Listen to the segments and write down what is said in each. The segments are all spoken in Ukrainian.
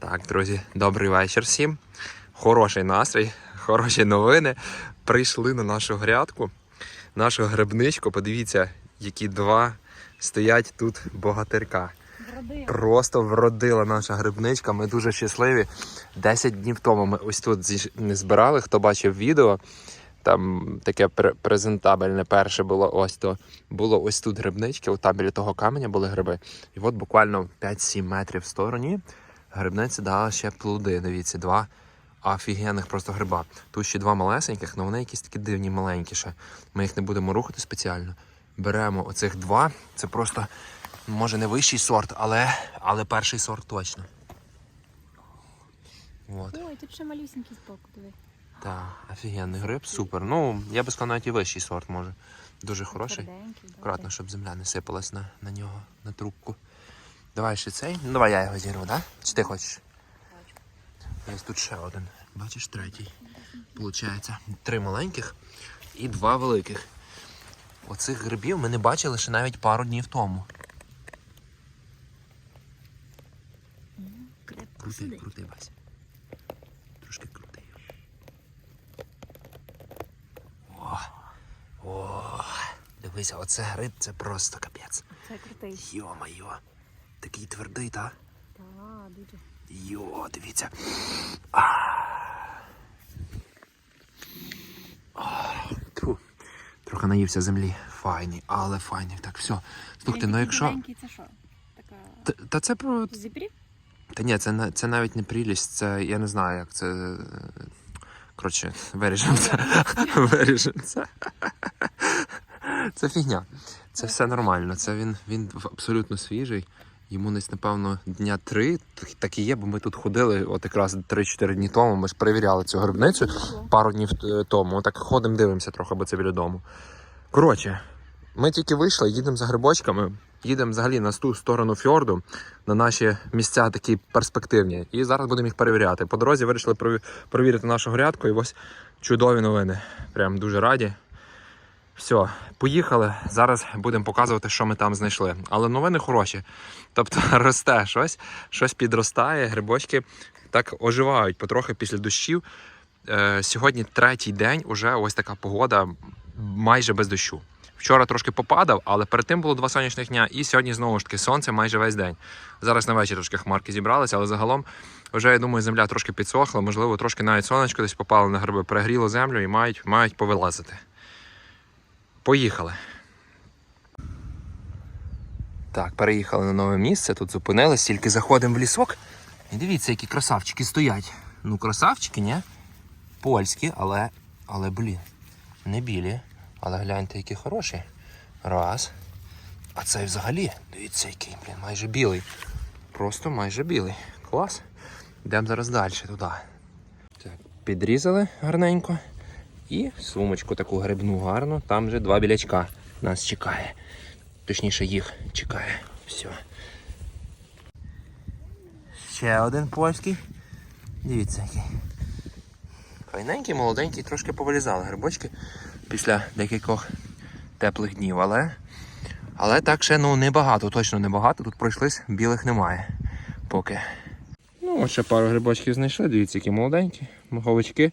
Так, друзі, добрий вечір всім. Хороший настрій, хороші новини. Прийшли на нашу грядку, нашу грибничку. Подивіться, які два стоять тут богатирка. Просто вродила наша грибничка. Ми дуже щасливі. 10 днів тому ми ось тут не збирали. Хто бачив відео, там таке презентабельне перше було ось то. Було ось тут грибнички, там біля того каменя були гриби. І от буквально 5-7 метрів в стороні грибниця дала ще плоди. Дивіться, два офігенних просто гриба. Тут ще два малесеньких, але вони якісь такі дивні, маленькі ще. Ми їх не будемо рухати спеціально. Беремо оцих два. Це просто, може, не вищий сорт, але, але перший сорт точно. От. Ой, тут ще малюсенький збоку, диви. Так, офігенний гриб, супер. Ну, я би сказав, навіть і вищий сорт може. Дуже хороший. Тверденький, щоб земля не сипалась на, на нього, на трубку. Давай ще цей. Ну, давай я його зірву, да? Чи ти хочеш? Ось тут ще один. Бачиш, третій. Получається. Три маленьких і два великих. Оцих грибів ми не бачили ще навіть пару днів тому. Крепко Крути, сидить. крути, Вася. Трошки крути. О, о, дивися, оце гриб, це просто капець. Це крутий. Йо-майо. Такий твердий, та? Так, дуже. Йо, дивіться. А. Трохи наївся землі. Файний, але файний. Так, все. Слухайте, ну якщо. це що? Така Та, це про. зібрів? Та ні, це, це навіть не прілість, це я не знаю, як це. Коротше, виріжемо це. Виріжемо це. Це фігня. Це все нормально. Це він, він абсолютно свіжий. Йому десь, напевно, дня три, так- і є, бо ми тут ходили от якраз 3-4 дні тому. Ми ж перевіряли цю грибницю пару днів е, тому. Так ходимо, дивимося трохи, бо це біля дому. Коротше, ми тільки вийшли, їдемо за грибочками, їдемо взагалі на ту сторону фьорду, на наші місця такі перспективні. І зараз будемо їх перевіряти. По дорозі вирішили прові- провірити нашу грядку, і ось чудові новини. Прям дуже раді. Все, поїхали. Зараз будемо показувати, що ми там знайшли. Але новини хороші. Тобто росте щось, щось підростає, грибочки так оживають потрохи після дощів. Е, сьогодні третій день, уже ось така погода майже без дощу. Вчора трошки попадав, але перед тим було два сонячних дня, і сьогодні знову ж таки сонце майже весь день. Зараз на вечір трошки хмарки зібралися, але загалом вже я думаю, земля трошки підсохла, можливо, трошки навіть сонечко десь попало на гриби, перегріло землю і мають, мають повилазити. Поїхали. Так, переїхали на нове місце, тут зупинились, тільки заходимо в лісок. І дивіться, які красавчики стоять. Ну, красавчики, ні? Польські, але, але блін, не білі. Але гляньте, які хороші. Раз. А цей взагалі, дивіться, який, блін, майже білий. Просто майже білий. Клас. Йдемо зараз далі туди. Так, підрізали гарненько. І сумочку таку грибну гарну. Там вже два білячка нас чекає. Точніше, їх чекає. Все. Ще один польський. Дивіться, який. Файненький, молоденький, трошки повилізали грибочки після декількох теплих днів, але. Але так ще ну небагато, точно небагато. Тут пройшлись, білих немає. Поки. Ну, от ще пару грибочків знайшли, дивіться, які молоденькі. Моховички.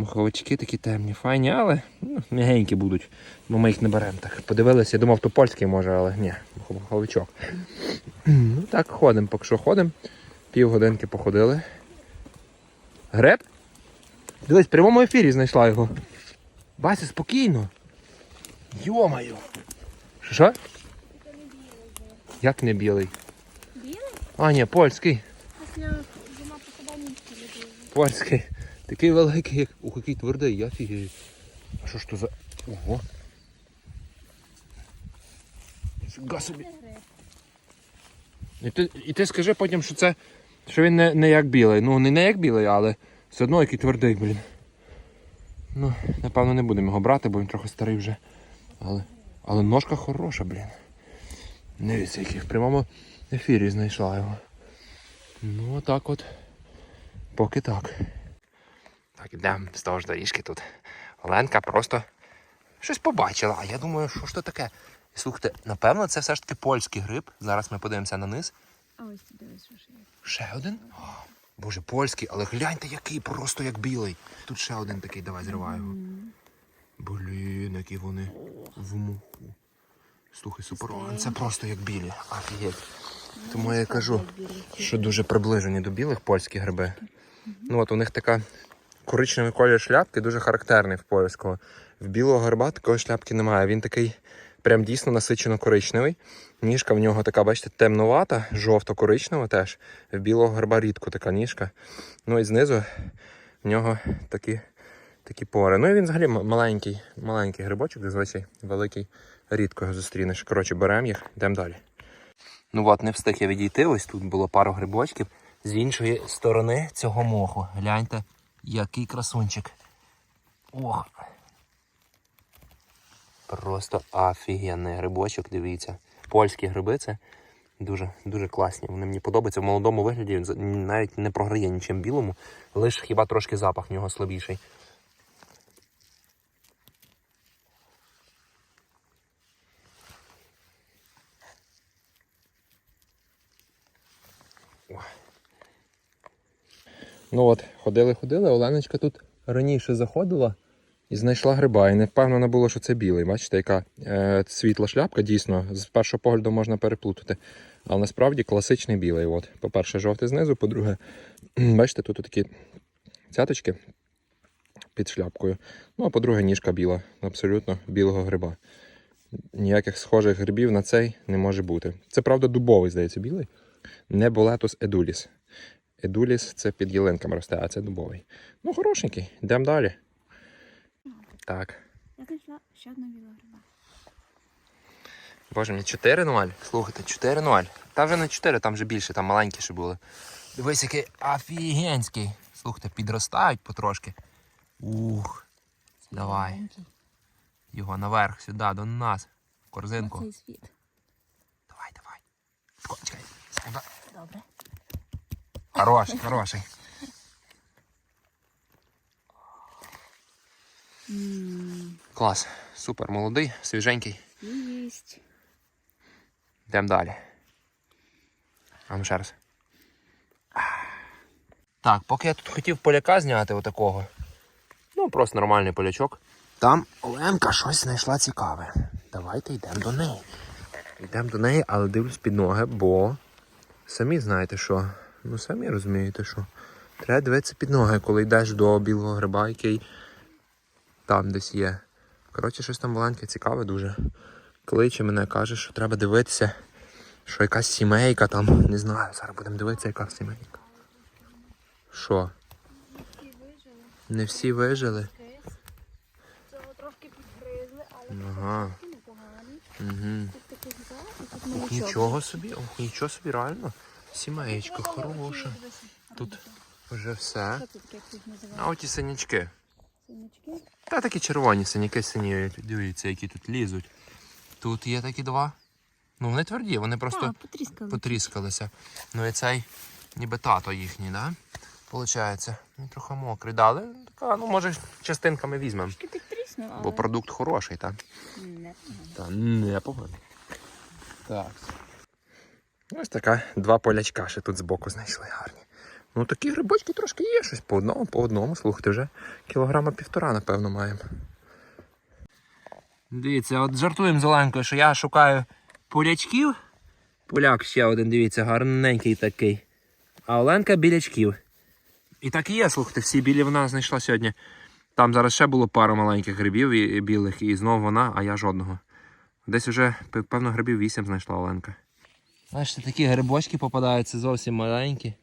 Моховички такі темні, файні, але ну, м'ягенькі будуть, бо ми їх не беремо. Так подивилися, я думав, то польський може, але ні, моховичок. Ну так, ходимо, поки що ходимо. Півгодинки походили. Греб? Дивись, в прямому ефірі знайшла його. Бася, спокійно. Йомаю. Що? що? Як не білий? Білий? А, ні, польський. Після зима попадання Польський. Такий великий, як. Ух, який твердий, я фігію. А що ж то за. Ого. Фіга собі. І ти, і ти скажи потім, що це. Що він не, не як білий. Ну, не, не як білий, але все одно який твердий, блін. Ну, напевно, не будемо його брати, бо він трохи старий вже. Але, але ножка хороша, блін. Не дивіться, який в прямому ефірі знайшла його. Ну, отак от. Поки так. Так, йдемо з того ж доріжки тут. Оленка просто щось побачила, а я думаю, що ж то таке. Слухайте, напевно, це все ж таки польський гриб. Зараз ми подивимося на низ. А ось дивись, що ще є. Ще один. О, Боже, польський, але гляньте, який, просто як білий. Тут ще один такий, давай зривай його. Блін, які вони в муху. Слухай, суперован, це просто як білі. Офігеть. Тому я кажу, що дуже приближені до білих польські гриби. Ну от у них така коричневий колір шляпки дуже характерний в польського. В білого гриба такої шляпки немає. Він такий прям дійсно насичено коричневий. Ніжка в нього така, бачите, темнувата, жовто-коричнева теж. В білого гриба рідко така ніжка. Ну і знизу в нього такі, такі пори. Ну і він взагалі маленький, маленький грибочок, зазвичай великий, рідко його зустрінеш. Коротше, беремо їх, йдемо далі. Ну от, не встиг я відійти. Ось тут було пару грибочків. З іншої сторони цього моху. Гляньте, який красунчик. Ох. Просто офігенний грибочок, дивіться. Польські гриби це дуже, дуже класні. Вони мені подобаються. В молодому вигляді він навіть не програє нічим білому, лише хіба трошки запах в нього слабіший. Ну от, ходили, ходили, Оленочка тут раніше заходила і знайшла гриба. І не впевнена було, що це білий. Бачите, яка е, світла шляпка, дійсно, з першого погляду можна переплутати. Але насправді класичний білий. От. По-перше, жовтий знизу, по-друге, бачите, тут такі цяточки під шляпкою. Ну, а по-друге, ніжка біла, абсолютно білого гриба. Ніяких схожих грибів на цей не може бути. Це правда дубовий, здається, білий. Не болетус едуліс. Едуліс це під ялинками росте, а це дубовий. Ну, хорошенький. Йдемо далі. Так. Я знайшла ще одна біла гриба. Боже мій, 4-0. Слухайте, 4-0. Та вже не 4, там вже більше, там маленькіші були. Дивись, який офігенський. Слухайте, підростають потрошки. Ух. Давай. Його наверх, сюди, до нас. В корзинку. Давай, давай. Чекай. Добре. Хороший, хороший. Клас. Супер, молодий, свіженький. Їсть. Йдемо далі. А ну ще раз. Так, поки я тут хотів поляка зняти отакого. Ну, просто нормальний полячок. Там Оленка щось знайшла цікаве. Давайте йдемо до неї. Йдемо до неї, але дивлюсь під ноги, бо самі знаєте що. Ну самі розумієте, що. Треба дивитися під ноги, коли йдеш до білого гриба, який там десь є. Коротше, щось там маленьке цікаве дуже. Кличе мене, каже, що треба дивитися, що якась сімейка там. Не знаю, зараз будемо дивитися, яка сімейка. Що? Не всі вижили? Цього трошки підгризли, але Ага. непогані. Угу. Нічого собі, ох, нічого собі, реально. Сімеєчка Тут хороша. Тут. Вже все. А називають? оті синячки. Синячки? Та такі червоні синяки синіють. Дивіться, які тут лізуть. Тут є такі два. Ну, вони тверді, вони просто Так, потріскали. потріскалися. Ну і цей ніби тато їхній, да? Получається. Він трохи мокрий. Дали. Така, ну може частинками візьмемо. Трішки так тріснув, але Бо продукт хороший, так? не Та не поганий. Так. Ось така два полячка ще тут збоку знайшли гарні. Ну такі грибочки трошки є, щось по одному, по одному. Слухайте, вже кілограма півтора, напевно, маємо. Дивіться, от жартуємо з Оленкою, що я шукаю полячків. Поляк ще один, дивіться, гарненький такий. А Оленка білячків. І так і є, слухайте, всі білі вона знайшла сьогодні. Там зараз ще було пара маленьких грибів білих, і знову вона, а я жодного. Десь вже, певно, грибів вісім знайшла Оленка. Бачите, такі грибочки попадаються зовсім маленькі.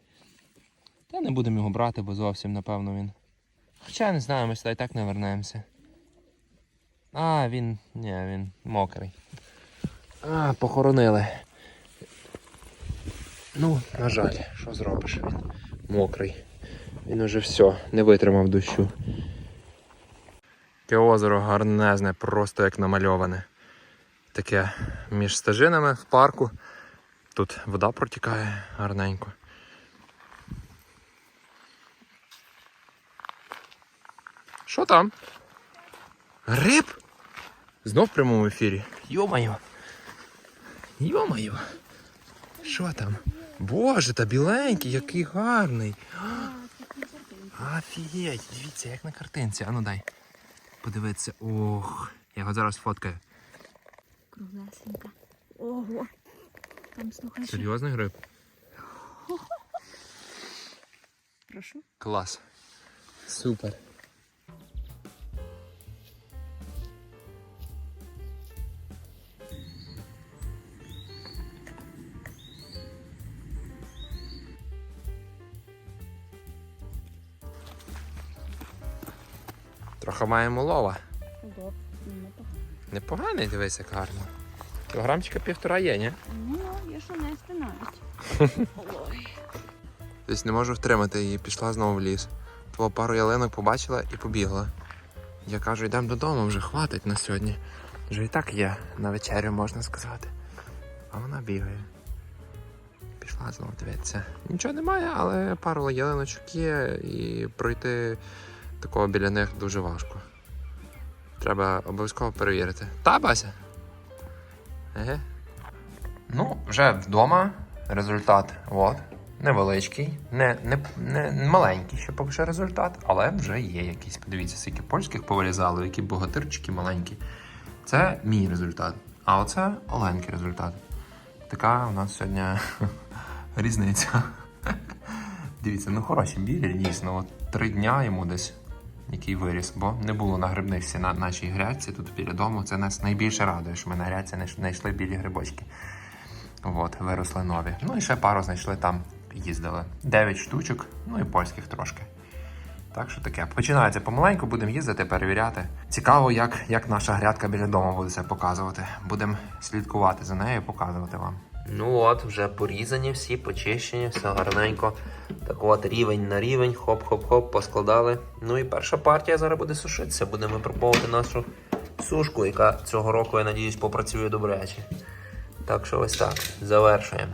Та не будемо його брати, бо зовсім, напевно, він. Хоча не знаю, ми сюди і так не вернемося. А, він. Ні, він мокрий. А, похоронили. Ну, на жаль, що зробиш? Він мокрий. Він уже все, не витримав дощу. Таке озеро гарнезне, просто як намальоване. Таке між стежинами в парку. Тут вода протікає гарненько. Що там? Гриб? Знов в прямому ефірі. Йо-моє. Йо-моє. Що там? Боже, та біленький, який гарний. Офігеть, дивіться, як на картинці. Ану дай. Подивитися. Ох, я його зараз фоткаю. Круглесенька. Ого. Там слухай. Серйозний гриб? Прошу. Клас. Супер. Трохи маємо лова. Удоб. Непогано. Непоганий, дивись, як гарно. Кілограмчика півтора є, ні? Ну, Десь не можу втримати її, пішла знову в ліс. Твого пару ялинок побачила і побігла. Я кажу, йдемо додому, вже хватить на сьогодні. Вже і так є на вечерю, можна сказати. А вона бігає. Пішла знову дивитися. Нічого немає, але пару ялиночок є, і пройти такого біля них дуже важко. Треба обов'язково перевірити. Та, Бася? Еге. Ну, вже вдома. Результат. От. Невеличкий, не, не, не маленький ще поки що результат, але вже є якийсь. Подивіться, скільки польських повирізали, які богатирчики маленькі. Це мій результат. А оце Оленький результат. Така у нас сьогодні різниця. Дивіться, ну хороші білі, дійсно. От три дня йому десь який виріс, бо не було на грибниці на нашій грядці тут біля дому. Це нас найбільше радує, що ми на грядці знайшли білі грибочки. От, виросли нові. Ну і ще пару знайшли там, їздили. Дев'ять штучок, ну і польських трошки. Так що таке. Починається помаленьку, будемо їздити, перевіряти. Цікаво, як, як наша грядка біля дому буде себе показувати. Будемо слідкувати за нею і показувати вам. Ну от, вже порізані всі, почищені, все гарненько. Так от рівень на рівень, хоп-хоп-хоп, поскладали. Ну і перша партія зараз буде сушитися. Будемо випробовувати нашу сушку, яка цього року, я надіюсь, попрацює добряче. Так що ось так. Завершуємо.